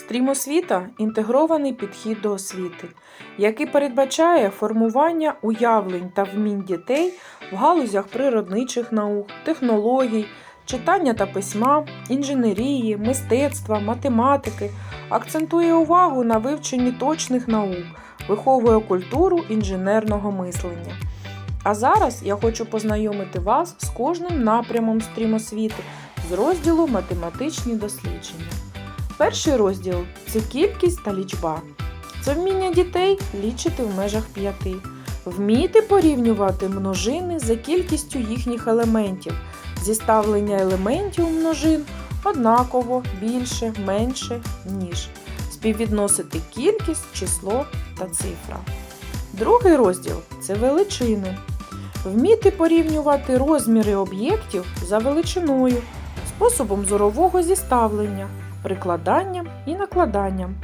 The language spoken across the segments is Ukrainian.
Стрім освіта інтегрований підхід до освіти, який передбачає формування уявлень та вмінь дітей в галузях природничих наук, технологій, читання та письма, інженерії, мистецтва, математики, акцентує увагу на вивченні точних наук, виховує культуру інженерного мислення. А зараз я хочу познайомити вас з кожним напрямом стрім освіти з розділу математичні дослідження. Перший розділ це кількість та лічба. Це вміння дітей лічити в межах п'яти, вміти порівнювати множини за кількістю їхніх елементів, зіставлення елементів множин однаково, більше, менше, ніж, співвідносити кількість, число та цифра. Другий розділ це величини. Вміти порівнювати розміри об'єктів за величиною, способом зорового зіставлення, прикладанням і накладанням,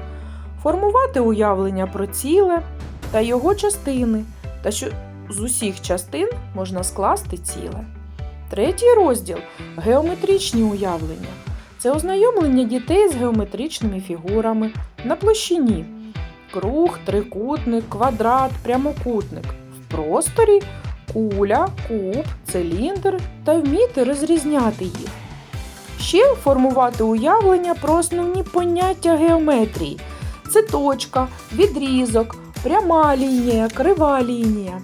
формувати уявлення про ціле та його частини, та що з усіх частин можна скласти ціле. Третій розділ геометричні уявлення. Це ознайомлення дітей з геометричними фігурами на площині. Круг, трикутник, квадрат, прямокутник. В просторі куля, куб, циліндр та вміти розрізняти їх. Ще формувати уявлення про основні поняття геометрії. Це точка, відрізок, пряма лінія, крива лінія.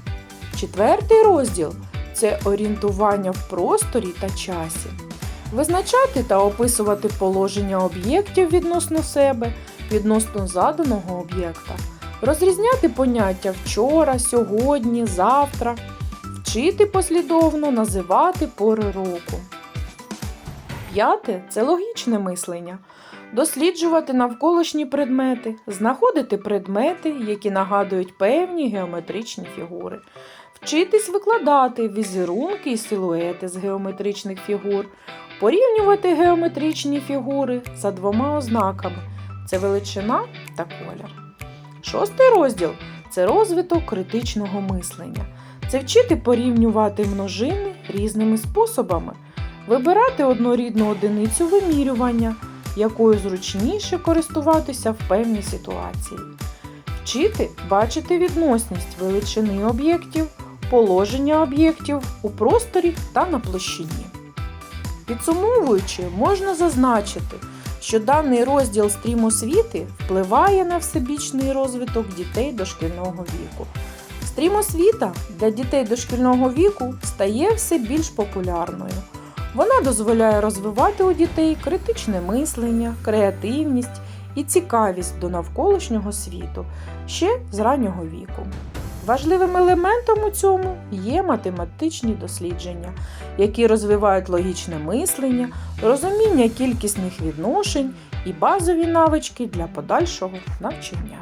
Четвертий розділ це орієнтування в просторі та часі. Визначати та описувати положення об'єктів відносно себе, відносно заданого об'єкта, розрізняти поняття вчора, сьогодні, завтра, вчити послідовно називати пори року. П'яте це логічне мислення. Досліджувати навколишні предмети, знаходити предмети, які нагадують певні геометричні фігури, вчитись викладати візерунки і силуети з геометричних фігур, порівнювати геометричні фігури за двома ознаками це величина та колір. Шостий розділ це розвиток критичного мислення. Це вчити порівнювати множини різними способами, вибирати однорідну одиницю вимірювання, якою зручніше користуватися в певній ситуації, вчити бачити відносність величини об'єктів, положення об'єктів у просторі та на площині. Підсумовуючи, можна зазначити, що даний розділ стрім освіти впливає на всебічний розвиток дітей дошкільного віку. Стрім освіта для дітей дошкільного віку стає все більш популярною. Вона дозволяє розвивати у дітей критичне мислення, креативність і цікавість до навколишнього світу ще з раннього віку. Важливим елементом у цьому є математичні дослідження, які розвивають логічне мислення, розуміння кількісних відношень і базові навички для подальшого навчання.